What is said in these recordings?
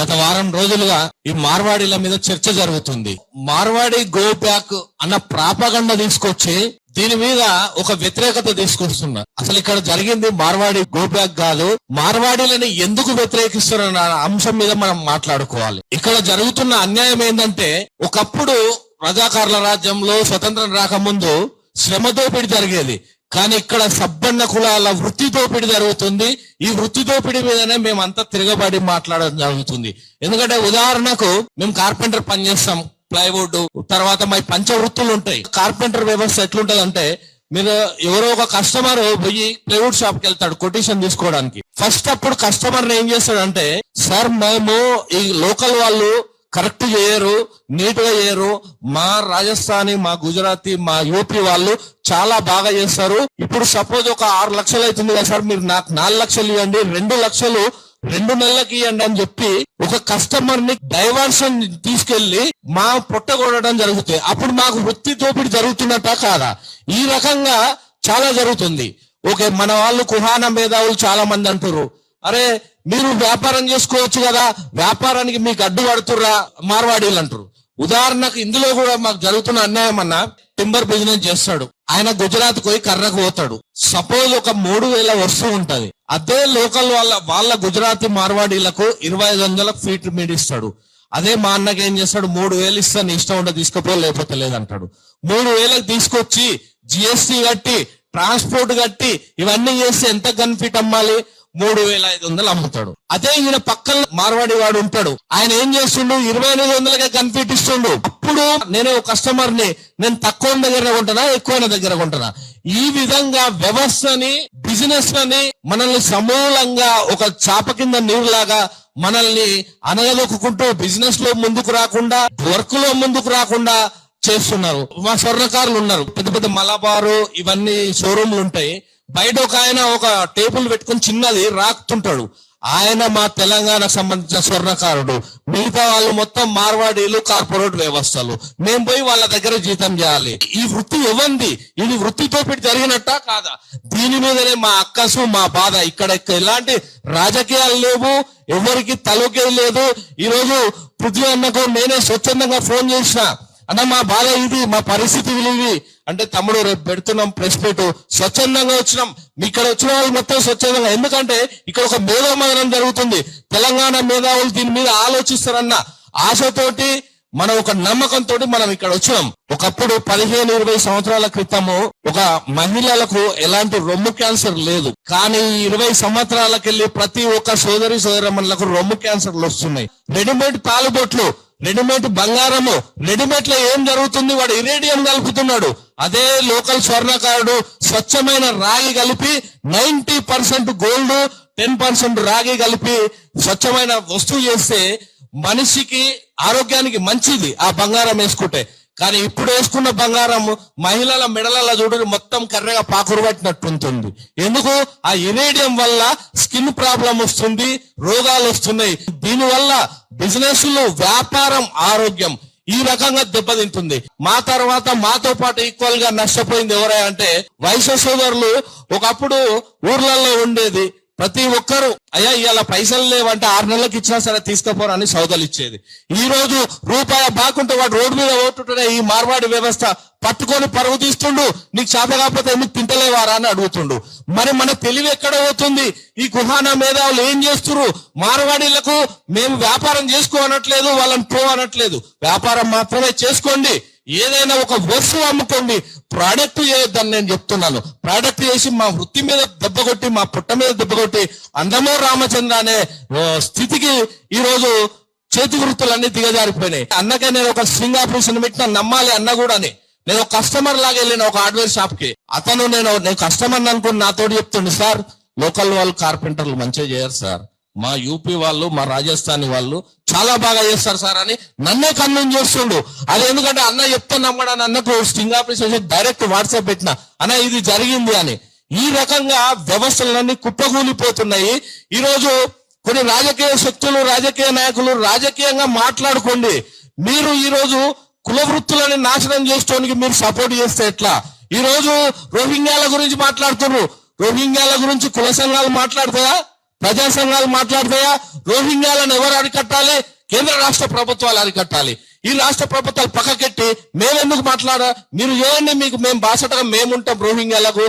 గత వారం రోజులుగా ఈ మార్వాడీల మీద చర్చ జరుగుతుంది. మార్వాడి గో బ్యాక్ అన్న ప్రాపగండ తీసుకొచ్చి దీని మీద ఒక వ్యతిరేకత తీసుకొస్తున్నారు అసలు ఇక్కడ జరిగింది మార్వాడి గో బ్యాక్ కాదు మార్వాడీలని ఎందుకు వ్యతిరేకిస్తున్న అంశం మీద మనం మాట్లాడుకోవాలి. ఇక్కడ జరుగుతున్న అన్యాయం ఏంటంటే ఒకప్పుడు రజాకారుల రాజ్యంలో స్వతంత్రం రాకముందు శ్రమ దోపిడీ జరిగేది. కానీ ఇక్కడ సబ్బన్న కులాల వృత్తి దోపిడీ జరుగుతుంది. ఈ వృత్తి దోపిడీ మీదనే మేమంతా తిరగబడి మాట్లాడడం జరుగుతుంది. ఎందుకంటే ఉదాహరణకు మేము కార్పెంటర్ పని చేస్తాం ప్లైవుడ్ తర్వాత మా పంచ వృత్తులు ఉంటాయి. కార్పెంటర్ వ్యవస్థ ఎట్లుంటది అంటే మీరు ఎవరో ఒక కస్టమర్ పోయి ప్లైవుడ్ షాప్కి వెళ్తాడు కొటేషన్ తీసుకోవడానికి. ఫస్ట్ అప్పుడు కస్టమర్ ఏం చేస్తాడంటే సార్ మేము ఈ లోకల్ వాళ్ళు కరెక్ట్ చేయరు నీట్గా చేయరు. మా రాజస్థానీ మా గుజరాతీ మా యూపీ వాళ్ళు చాలా బాగా చేస్తారు. ఇప్పుడు సపోజ్ ఒక ఆరు లక్షలు అవుతుంది కదా సార్ మీరు నాకు నాలుగు లక్షలు ఇవ్వండి రెండు లక్షలు రెండు నెలలకి ఇవ్వండి అని చెప్పి ఒక కస్టమర్ని డైవర్షన్ తీసుకెళ్ళి మా పొట్ట కొడడం జరుగుతుంది. అప్పుడు మాకు వృత్తి దోపిడీ జరుగుతున్నట్ట కాదా? ఈ రకంగా చాలా జరుగుతుంది. ఓకే మన వాళ్ళు కుహాన మేధావులు చాలా మంది అంటారు అరే మీరు వ్యాపారం చేసుకోవచ్చు కదా వ్యాపారానికి మీకు అడ్డు పడుతుర్రా మార్వాడీలు అంటారు ఉదాహరణకు ఇందులో కూడా మాకు జరుగుతున్న అన్యాయం అన్న టింబర్ బిజినెస్ చేస్తాడు. ఆయన గుజరాత్ పోయి కర్రకు పోతాడు. సపోజ్ ఒక మూడు వేల వస్తువు ఉంటది. అదే లోకల్ వాళ్ళ వాళ్ళ గుజరాతీ మార్వాడీలకు ఇరవై ఐదు వందల ఫీట్ మీడిస్తాడు అదే మా అన్నకి ఏం చేస్తాడు మూడు వేలు ఇస్తాను ఇష్టం ఉంటే తీసుకుపో లేకపోతే లేదంటాడు. మూడు వేలకు తీసుకొచ్చి జిఎస్టీ కట్టి ట్రాన్స్పోర్ట్ కట్టి ఇవన్నీ చేస్తే ఎంత గన్ ఫీట్ అమ్మాలి? మూడు వేల ఐదు వందలు అమ్ముతాడు. అదే ఈయన పక్కన మార్వాడి వాడు ఉంటాడు. ఆయన ఏం చేస్తుండు? ఇరవై ఎనిమిది వందలకే కన్ఫీట్ ఇస్తుండు అప్పుడు నేను కస్టమర్ని నేను తక్కువ దగ్గర కొంటున్నా ఎక్కువ దగ్గర కొంటున్నా ఈ విధంగా వ్యవస్థని బిజినెస్ అని మనల్ని సమూలంగా ఒక చాప కింద నీరులాగా మనల్ని అనగదొక్కుంటూ బిజినెస్లో ముందుకు రాకుండా వర్క్లో ముందుకు రాకుండా చేస్తున్నారు. మా స్వర్ణకారులు ఉన్నారు. పెద్ద పెద్ద మలబారు ఇవన్నీ షోరూమ్లు ఉంటాయి. బయట ఒక ఆయన ఒక టేబుల్ పెట్టుకుని చిన్నది రాక్తుంటాడు. ఆయన మా తెలంగాణకు సంబంధించిన స్వర్ణకారుడు. మిగతా వాళ్ళు మొత్తం మార్వాడీలు కార్పొరేట్ వ్యవస్థలు. మేము పోయి వాళ్ళ దగ్గర జీతం చేయాలి. ఈ వృత్తి ఇవ్వండి ఇది వృత్తితో పెట్టి జరిగినట్ట కాదా? దీని మీదనే మా అక్కసు మా బాధ ఇక్కడ ఎలాంటి రాజకీయాలు లేవు ఎవరికి తలకే లేదు. ఈ రోజు పృథ్వీ అన్నకు నేనే స్వచ్ఛందంగా ఫోన్ చేసిన. అన్న మా బాధ ఇది మా పరిస్థితులు ఇవి అంటే తమ్ముడు రేపు పెడుతున్నాం ప్రెస్ పెట్టు స్వచ్ఛందంగా వచ్చినాం. ఇక్కడ వచ్చిన వాళ్ళు మొత్తం స్వచ్ఛందంగా. ఎందుకంటే ఇక్కడ ఒక మేధోమదనం జరుగుతుంది. తెలంగాణ మేధావులు దీని మీద ఆలోచిస్తారన్న ఆశతోటి మనం ఒక నమ్మకంతో మనం ఇక్కడ వచ్చినాం. ఒకప్పుడు పదిహేను ఇరవై సంవత్సరాల క్రితము ఒక మహిళలకు ఎలాంటి రొమ్ము క్యాన్సర్ లేదు. కానీ ఇరవై సంవత్సరాలకెళ్ళి ప్రతి ఒక్క సోదరి సోదరమ్మలకు రొమ్ము క్యాన్సర్లు వస్తున్నాయి. రెడీమేడ్ పాలుబొట్లు రెడీమేడ్ బంగారము. రెడీమేడ్లో ఏం జరుగుతుంది? వాడు ఇరేడియం కలుపుతున్నాడు. అదే లోకల్ స్వర్ణకారుడు స్వచ్ఛమైన రాగి కలిపి ninety percent gold ten percent రాగి కలిపి స్వచ్ఛమైన వస్తువు చేస్తే మనిషికి ఆరోగ్యానికి మంచిది ఆ బంగారం వేసుకుంటే. కానీ ఇప్పుడు వేసుకున్న బంగారం మహిళల మెడలలో చూడు మొత్తం కర్రగా పాకురు పట్టినట్టుంటుంది ఎందుకు? ఆ ఇరేడియం వల్ల స్కిన్ ప్రాబ్లం వస్తుంది రోగాలు వస్తున్నాయి. దీనివల్ల బిజినెస్లో వ్యాపారం ఆరోగ్యం ఈ రకంగా దెబ్బతింటుంది. మా తర్వాత మాతో పాటు ఈక్వల్గా నష్టపోయింది ఎవరై అంటే వైశ్య సోదరులు ఒకప్పుడు ఊర్లలో ఉండేది. ప్రతి ఒక్కరు అయ్యా ఇవాళ పైసలు లేవంటే ఆరు నెలలకు ఇచ్చినా సరే తీసుకుపోరని సౌదాలు ఇచ్చేది. ఈ రోజు రూపాయి బాగుంటే వాడు రోడ్డు మీద ఓటుంటే ఈ మార్వాడి వ్యవస్థ పట్టుకొని పరుగు తీస్తుండు నీకు చేత కాకపోతే ఎందుకు తింటలేవారా అని అడుగుతుండు. మరి మన తెలివి ఎక్కడ పోతుంది? ఈ కుహానా మేధావులు ఏం చేస్తురు మార్వాడీలకు మేము వ్యాపారం చేసుకోనట్లేదు వాళ్ళని పో అనట్లేదు. వ్యాపారం మాత్రమే చేసుకోండి. ఏదైనా ఒక వస్తువు అమ్ముకోండి. ప్రోడక్ట్ చేయొద్దని నేను చెప్తున్నాను. ప్రోడక్ట్ చేసి మా వృత్తి మీద దెబ్బ కొట్టి మా పుట్ట మీద దెబ్బ కొట్టి అందమో రామచంద్ర అనే స్థితికి ఈరోజు చేతి వృత్తులన్నీ దిగజారిపోయినాయి. అన్నకే నేను ఒక స్వింగ్ ఆపరేషన్ పెట్టిన నమ్మాలి అన్న కూడాని నేను ఒక కస్టమర్ లాగా వెళ్ళిన ఒక హార్డ్వేర్ షాప్కి. అతను నేను నేను కస్టమర్ అనుకుని నాతో చెప్తుండే సార్ లోకల్ వాళ్ళు కార్పెంటర్లు మంచిగా చేయరు సార్. మా యూపీ వాళ్ళు మా రాజస్థానీ వాళ్ళు చాలా బాగా చేస్తారు సార్ అని నన్నే కన్విన్స్ చేస్తుండు. అది ఎందుకంటే అన్న చెప్తే నమ్మడాని అన్నకు స్టింగ్ ఆపరేషన్ డైరెక్ట్ వాట్సాప్ పెట్టిన. అన్న ఇది జరిగింది అని. ఈ రకంగా వ్యవస్థలన్నీ కుప్పకూలిపోతున్నాయి. ఈరోజు కొన్ని రాజకీయ శక్తులు రాజకీయ నాయకులు రాజకీయంగా మాట్లాడుకోండి. మీరు ఈరోజు కుల వృత్తులని నాశనం చేసుకోవడానికి మీరు సపోర్ట్ చేస్తే ఎట్లా? ఈరోజు రోహింగ్యాల గురించి మాట్లాడుతున్నారు. రోహింగ్యాల గురించి కుల సంఘాలు మాట్లాడతాయా? ప్రజా సంఘాలు మాట్లాడతాయా? రోహింగ్యాలను ఎవరు అరికట్టాలి? కేంద్ర రాష్ట్ర ప్రభుత్వాలు అరికట్టాలి. ఈ రాష్ట్ర ప్రభుత్వాలు పక్కకెట్టి మేమెందుకు మాట్లాడ? మీరు చేయండి మీకు మేము బాసటగా మేముంటాం రోహింగ్యాలకు?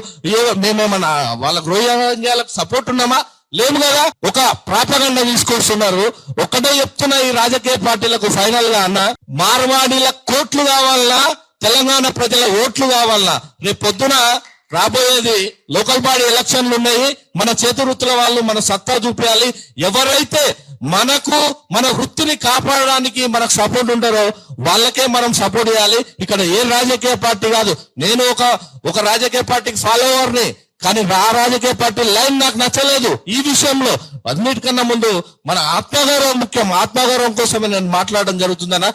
మేమేమన్నా వాళ్ళకు రోహింగ్యాలకు సపోర్ట్ ఉన్నామా? లేము కదా. ఒక ప్రాపగండ తీసుకొస్తున్నారు. ఒకటే చెప్తున్న ఈ రాజకీయ పార్టీలకు ఫైనల్గా అన్న. మార్వాడీల కోట్లు కావాలన్నా తెలంగాణ ప్రజల ఓట్లు కావాలన్నా. రేపు పొద్దున రాబోయేది లోకల్ బాడీ ఎలక్షన్లు ఉన్నాయి. మన చేతి వృత్తుల వాళ్ళు మన సత్తా చూపించాలి. ఎవరైతే మనకు మన వృత్తిని కాపాడడానికి మనకు సపోర్ట్ ఉంటారో వాళ్ళకే మనం సపోర్ట్ చేయాలి. ఇక్కడ ఏ రాజకీయ పార్టీ కాదు. నేను ఒక ఒక రాజకీయ పార్టీకి ఫాలోవర్ని కానీ ఆ రాజకీయ పార్టీ లైన్ నాకు నచ్చలేదు ఈ విషయంలో. అన్నిటికన్నా ముందు మన ఆత్మగౌరవం ముఖ్యం. ఆత్మగౌరవం కోసమే నేను మాట్లాడడం జరుగుతుందనా